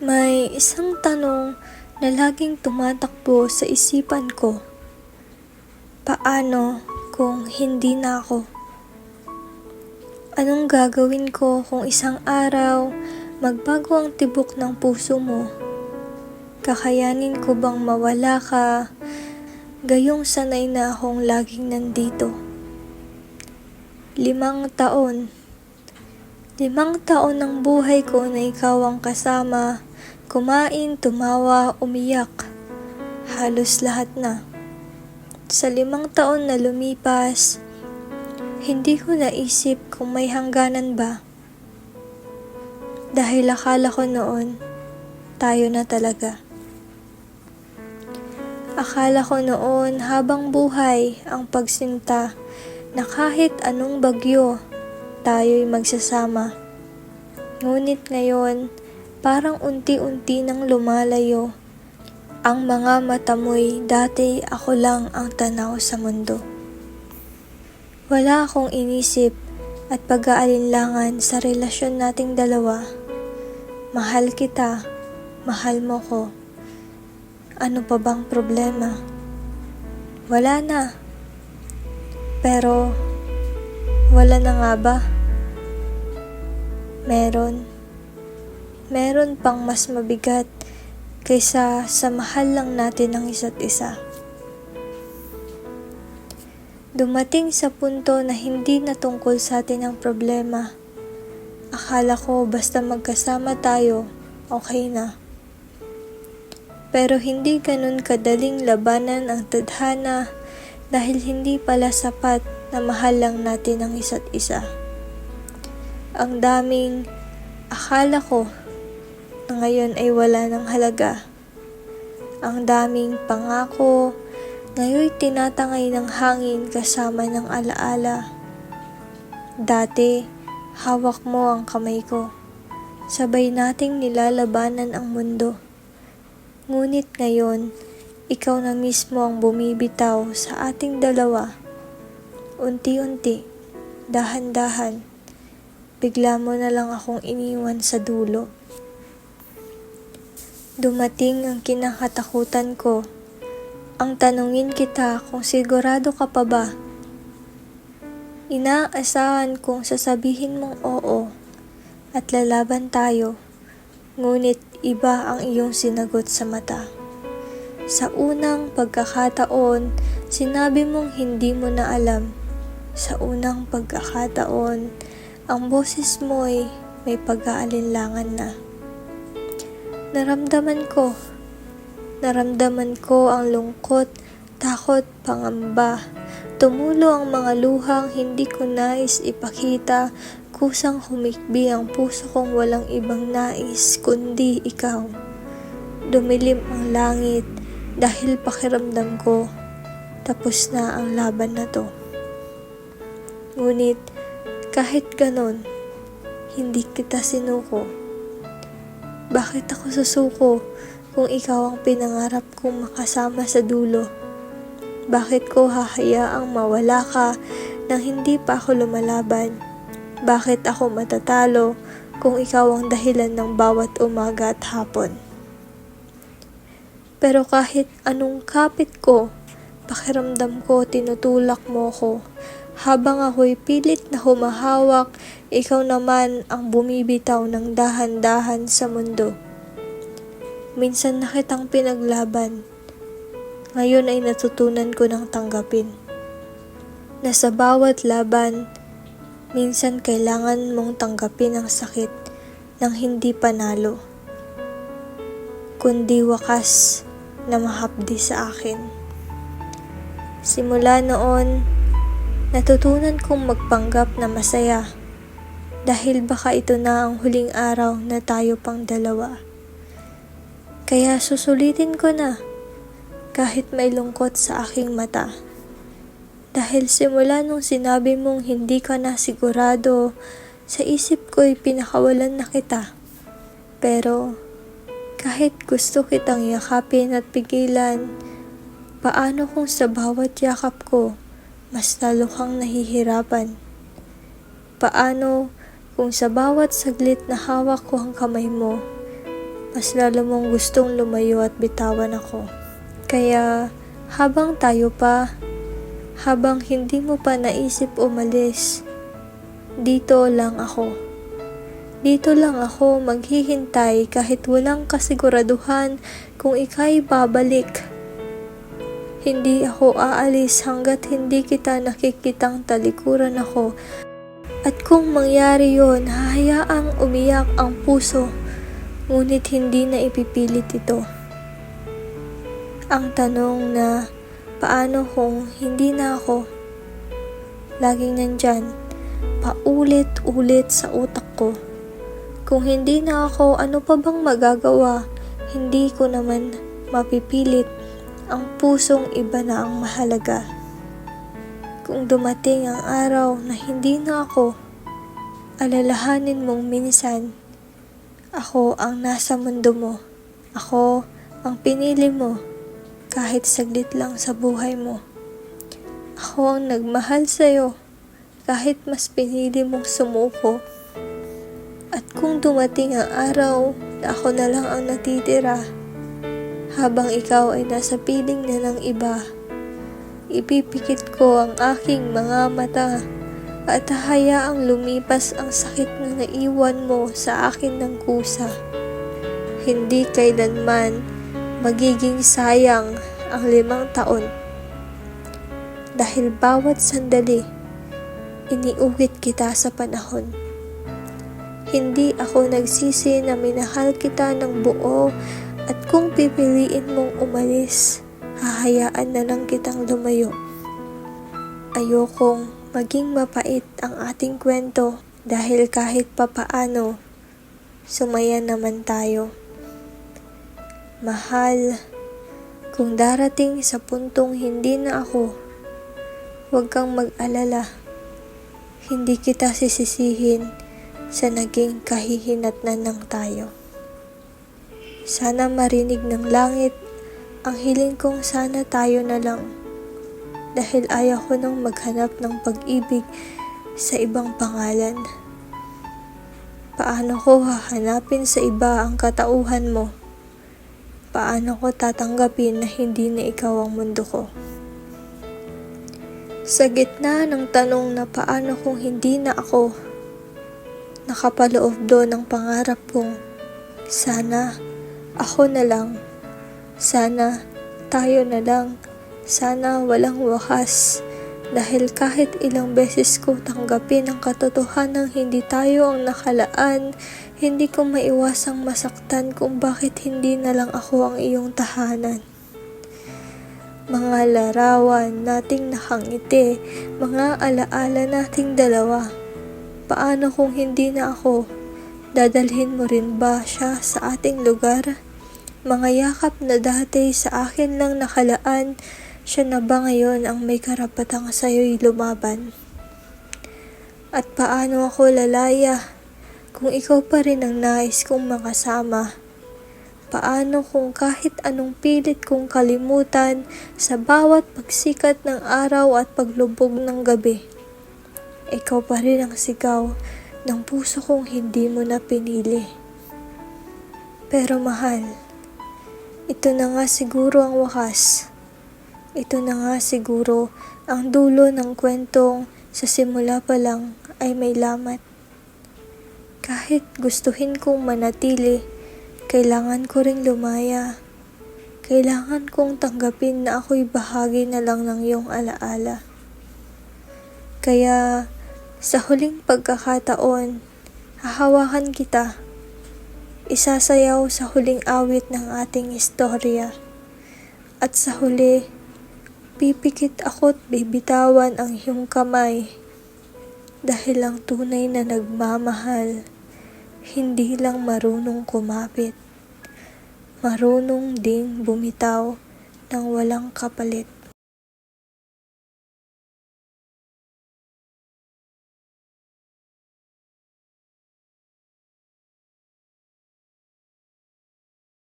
May isang tanong na laging tumatakbo sa isipan ko. Paano kung hindi na ako? Anong gagawin ko kung isang araw magbago ang tibok ng puso mo? Kakayanin ko bang mawala ka? Gayong sanay na akong laging nandito. Limang taon. Limang taon ng buhay ko na ikaw ang kasama, kumain, tumawa, umiyak. Halos lahat na. Sa limang taon na lumipas, hindi ko naisip kung may hangganan ba. Dahil akala ko noon, tayo na talaga. Akala ko noon habang buhay ang pagsinta na kahit anong bagyo, tayo'y magsasama. Ngunit ngayon, parang unti-unti nang lumalayo. Ang mga mata mo'y dati ako lang ang tanaw sa mundo. Wala akong inisip at pag-aalinlangan sa relasyon nating dalawa. Mahal kita, mahal mo ko. Ano pa bang problema? Wala na. Pero, wala na nga ba? Meron. Meron pang mas mabigat kaysa sa mahal lang natin ang isa't isa. Dumating sa punto na hindi na tungkol sa atin ang problema. Akala ko basta magkasama tayo, okay na. Pero hindi ganun kadaling labanan ang tadhana dahil hindi pala sapat na mahal lang natin ang isa't isa. Ang daming akala ko na ngayon ay wala ng halaga. Ang daming pangako, ngayon tinatangay ng hangin kasama ng alaala. Dati, hawak mo ang kamay ko. Sabay nating nilalabanan ang mundo. Ngunit ngayon, ikaw na mismo ang bumibitaw sa ating dalawa. Unti-unti, dahan-dahan, bigla mo na lang akong iniwan sa dulo. Dumating ang kinakatakutan ko. Ang tanungin kita kung sigurado ka pa ba. Inaasahan kong sasabihin mong oo at lalaban tayo. Ngunit iba ang iyong sinagot sa mata. Sa unang pagkakataon, sinabi mong hindi mo na alam. Sa unang pagkakataon, ang boses mo'y may pag-aalinlangan na. Naramdaman ko. Naramdaman ko ang lungkot, takot, pangamba. Tumulo ang mga luhang hindi ko nais ipakita, kusang humikbi ang puso kong walang ibang nais kundi ikaw. Dumilim ang langit dahil pakiramdam ko tapos na ang laban na to. Ngunit kahit ganon, hindi kita sinuko. Bakit ako susuko kung ikaw ang pinangarap kong makasama sa dulo? Bakit ko hahayaang mawala ka nang hindi pa ako lumalaban? Bakit ako matatalo kung ikaw ang dahilan ng bawat umaga at hapon? Pero kahit anong kapit ko, pakiramdam ko tinutulak mo ko. Habang ako'y pilit na humahawak, ikaw naman ang bumibitaw ng dahan-dahan sa mundo. Minsan na kitang pinaglaban. Ngayon ay natutunan ko ng tanggapin. Na sa bawat laban, minsan kailangan mong tanggapin ang sakit ng hindi panalo. Kundi wakas na mahapdi sa akin. Simula noon, Natutunan kong magpanggap na masaya dahil baka ito na ang huling araw na tayo pang dalawa. Kaya susulitin ko na kahit may lungkot sa aking mata. Dahil simula nung sinabi mong hindi ka na sigurado, sa isip ko'y pinakawalan na kita. Pero kahit gusto kitang yakapin at pigilan, paano kung sa bawat yakap ko mas lalo kang nahihirapan. Paano kung sa bawat saglit na hawak ko ang kamay mo, mas lalo mong gustong lumayo at bitawan ako. Kaya habang tayo pa, habang hindi mo pa naisip umalis, dito lang ako. Dito lang ako maghihintay kahit walang kasiguraduhan kung ika'y babalik. Hindi ako aalis hanggat hindi kita nakikitang talikuran ako. At kung mangyari yon, hahayaang umiyak ang puso, ngunit hindi na ipipilit ito. Ang tanong na paano kung hindi na ako, laging nandyan, paulit-ulit sa utak ko. Kung hindi na ako, ano pa bang magagawa? Hindi ko naman mapipilit. Ang pusong iba na ang mahalaga. Kung dumating ang araw na hindi na ako, alalahanin mong minsan, ako ang nasa mundo mo. Ako ang pinili mo kahit saglit lang sa buhay mo. Ako ang nagmahal sa'yo kahit mas pinili mong sumuko. At kung dumating ang araw na ako na lang ang natitira, habang ikaw ay nasa piling na ng iba, ipipikit ko ang aking mga mata at hahayaang lumipas ang sakit na naiwan mo sa akin ng kusa. Hindi kailanman magiging sayang ang limang taon. Dahil bawat sandali, iniuwit kita sa panahon. Hindi ako nagsisi na minahal kita ng buo at kung pipiliin mong umalis, hahayaan na lang kitang lumayo. Ayokong maging mapait ang ating kwento dahil kahit papaano, sumaya naman tayo. Mahal, kung darating sa puntong hindi na ako, huwag kang mag-alala. Hindi kita sisisihin sa naging kahihinatnan ng tayo. Sana marinig ng langit ang hiling kong sana tayo na lang dahil ayaw ko nang maghanap ng pag-ibig sa ibang pangalan. Paano ko hahanapin sa iba ang katauhan mo? Paano ko tatanggapin na hindi na ikaw ang mundo ko? Sa gitna ng tanong na paano kung hindi na ako, nakapaloob doon ang pangarap kong sana ako na lang. Sana tayo na lang. Sana walang wakas. Dahil kahit ilang beses ko tanggapin ang katotohanan hindi tayo ang nakalaan, hindi ko maiwasang masaktan kung bakit hindi na lang ako ang iyong tahanan. Mga larawan nating nakangiti, mga alaala nating dalawa. Paano kung hindi na ako? Dadalhin mo rin ba siya sa ating lugar? Mga yakap na dati sa akin lang nakalaan, siya na ba ngayon ang may karapatang sa'yo'y lumaban? At paano ako lalaya kung ikaw pa rin ang nais kong makasama? Paano kung kahit anong pilit kong kalimutan sa bawat pagsikat ng araw at paglubog ng gabi? Ikaw pa rin ang sigaw ng puso kong hindi mo na pinili. Pero mahal, ito na nga siguro ang wakas. Ito na nga siguro ang dulo ng kwentong sa simula pa lang ay may lamat. Kahit gustuhin kong manatili, kailangan ko ring lumaya. Kailangan kong tanggapin na ako'y bahagi na lang ng iyong alaala. Kaya, sa huling pagkakataon, hahawakan kita. Isasayaw sa huling awit ng ating istorya. At sa huli, pipikit ako't bibitawan ang iyong kamay. Dahil ang tunay na nagmamahal, hindi lang marunong kumapit, marunong ding bumitaw ng walang kapalit.